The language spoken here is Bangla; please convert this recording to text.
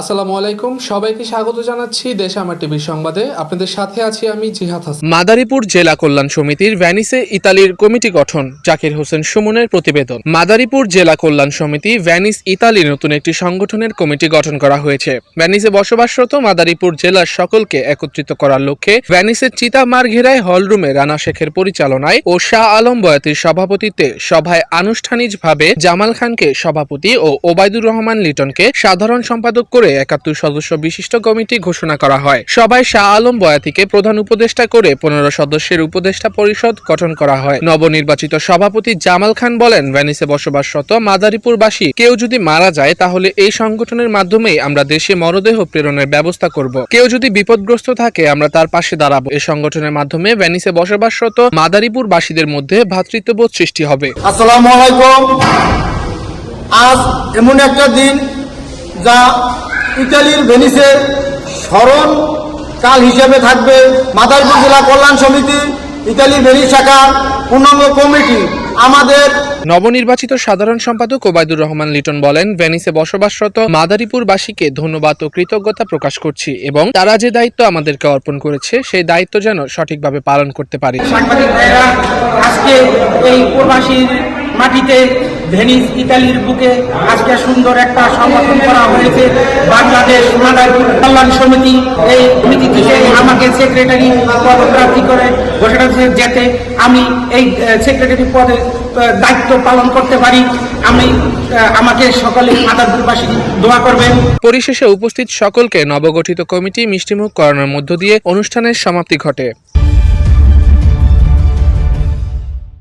আসসালামু আলাইকুম, সবাইকে স্বাগত জানাচ্ছি দেশ আমার টিভির সংবাদে। আপনাদের সাথে আছি আমি জিহাদ হাসান। মাদারীপুর জেলা কল্যাণ সমিতির ভ্যানিসে ইতালির কমিটি গঠন, জাকির হোসেন সুমনের প্রতিবেদন। মাদারীপুর জেলা কল্যাণ সমিতি ভ্যানিস, ইতালির নতুন একটি সংগঠনের কমিটি গঠন করা হয়েছে। ভ্যানিসে বসবাসরত মাদারীপুর জেলার সকলকে একত্রিত করার লক্ষ্যে ভ্যানিসের চিতা মারঘেরায় হলরুমে রানা শেখের পরিচালনায় ও শাহ আলম বয়াতির সভাপতিত্বে সভায় আনুষ্ঠানিকভাবে জামাল খানকে সভাপতি ও ওবায়দুর রহমান লিটনকে সাধারণ সম্পাদক করে একাত্তর সদস্য বিশিষ্ট কমিটি ঘোষণা করা হয়। সভায় শাহ আলম বয়াতিকে প্রধান উপদেষ্টা করে পনেরো সদস্যের উপদেষ্টা পরিষদ গঠন করা হয়। নবনির্বাচিত সভাপতি জামাল খান বলেন, ভ্যানিসে বসবাসরত মাদারীপুরবাসী কেউ যদি মারা যায়, তাহলে এই সংগঠনের মাধ্যমেই আমরা দেশে মরদেহ প্রেরণের ব্যবস্থা করব। কেউ যদি বিপদগ্রস্ত থাকে, আমরা তার পাশে দাঁড়াবো। এই সংগঠনের মাধ্যমে ভ্যানিসে বসবাসরত মাদারীপুরবাসীদের মধ্যে ভ্রাতৃত্ববোধ সৃষ্টি হবে। আসসালামু আলাইকুম। আজ এমন একটা দিন যা ইতালির ভেনিসের স্মরণ কাল হিসেবে থাকবে মাদারীপুর জেলা কল্যাণ সমিতি ইতালির ভেনিস শাখার পূর্ণাঙ্গ কমিটি। আমাদের নবনির্বাচিত সাধারণ সম্পাদক ওবায়দুর রহমান লিটন বলেন ভেনিসে বসবাসরত মাদারীপুরবাসীকে ধন্যবাদ ও কৃতজ্ঞতা প্রকাশ করছি এবং তারা যে দায়িত্ব আমাদেরকে অর্পণ করেছে সেই দায়িত্ব যেন সঠিকভাবে পালন করতে পারি। সাংবাদিক ভাইরা আজকে এই প্রবাসীর মাটিতে ভেনিস, ইতালির বুকে আজকে সুন্দর একটা সংগঠন করা হয়েছে। বাংলাদেশ মাদারীপুর কল্যাণ সমিতি এই সমিতি থেকে আমাকে সেক্রেটারি পদপ্রার্থী করে, ঘোষণা যাতে আমি এই সেক্রেটারি পদে দায়িত্ব পালন করতে পারি। আমি আমাকে সকলে মাদারীপুরবাসী দোয়া করবেন। পরিশেষে উপস্থিত সকলকে নবগঠিত কমিটি মিষ্টিমুখ করানোর মধ্য দিয়ে অনুষ্ঠানের সমাপ্তি ঘটে।